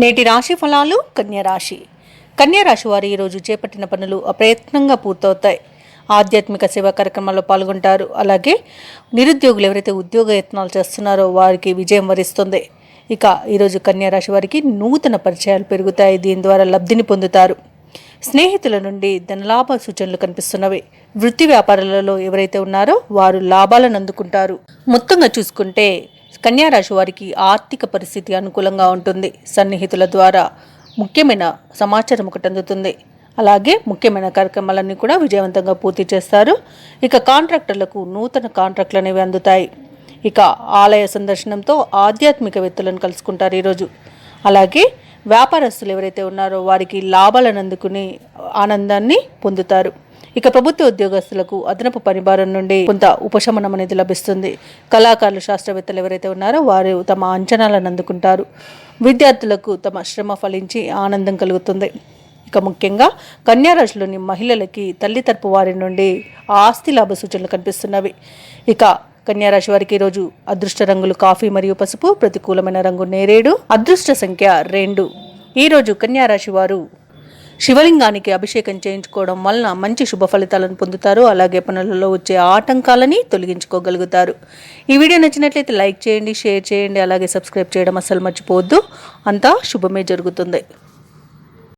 నేటి రాశి ఫలాలు కన్యరాశి కన్యరాశి వారు ఈరోజు చేపట్టిన పనులు అప్రయత్నంగా పూర్తవుతాయి. ఆధ్యాత్మిక సేవా కార్యక్రమాల్లో పాల్గొంటారు. అలాగే నిరుద్యోగులు ఎవరైతే ఉద్యోగ యత్నాలు చేస్తున్నారో వారికి విజయం వరిస్తుంది. ఇక ఈరోజు కన్యరాశి వారికి నూతన పరిచయాలు పెరుగుతాయి. దీని ద్వారా లబ్ధిని పొందుతారు. స్నేహితుల నుండి ధనలాభ సూచనలు కనిపిస్తున్నవి. వృత్తి వ్యాపారాలలో ఎవరైతే ఉన్నారో వారు లాభాలను అందుకుంటారు. మొత్తంగా చూసుకుంటే కన్యారాశి వారికి ఆర్థిక పరిస్థితి అనుకూలంగా ఉంటుంది. సన్నిహితుల ద్వారా ముఖ్యమైన సమాచారం ఒకటి అందుతుంది. అలాగే ముఖ్యమైన కార్యక్రమాలన్నీ కూడా విజయవంతంగా పూర్తి చేస్తారు. ఇక కాంట్రాక్టర్లకు నూతన కాంట్రాక్టులు అనేవి అందుతాయి. ఇక ఆలయ సందర్శనంతో ఆధ్యాత్మికవేత్తలను కలుసుకుంటారు ఈరోజు. అలాగే వ్యాపారస్తులు ఎవరైతే ఉన్నారో వారికి లాభాలను అందుకుని ఆనందాన్ని పొందుతారు. ఇక ప్రభుత్వ ఉద్యోగస్తులకు అదనపు పనిభారం నుండి కొంత ఉపశమనం అనేది లభిస్తుంది. కళాకారులు శాస్త్రవేత్తలు ఎవరైతే ఉన్నారో వారు తమ అంచనాలను అందుకుంటారు. విద్యార్థులకు తమ శ్రమ ఫలించి ఆనందం కలుగుతుంది. ఇక ముఖ్యంగా కన్యారాశిలోని మహిళలకి తల్లి తరపు వారి నుండి ఆస్తి లాభ సూచనలు కనిపిస్తున్నవి. ఇక కన్యారాశి వారికి ఈరోజు అదృష్ట రంగులు కాఫీ మరియు పసుపు ప్రతికూలమైన రంగు నేరేడు అదృష్ట సంఖ్య రెండు. ఈరోజు కన్యారాశి వారు శివలింగానికి అభిషేకం చేయించుకోవడం వలన మంచి శుభ ఫలితాలను పొందుతారు. అలాగే పనులలో వచ్చే ఆటంకాలని తొలగించుకోగలుగుతారు. ఈ వీడియో నచ్చినట్లయితే లైక్ చేయండి షేర్ చేయండి అలాగే సబ్స్క్రైబ్ చేయడం అస్సలు మర్చిపోవద్దు. అంతా శుభమే జరుగుతుంది.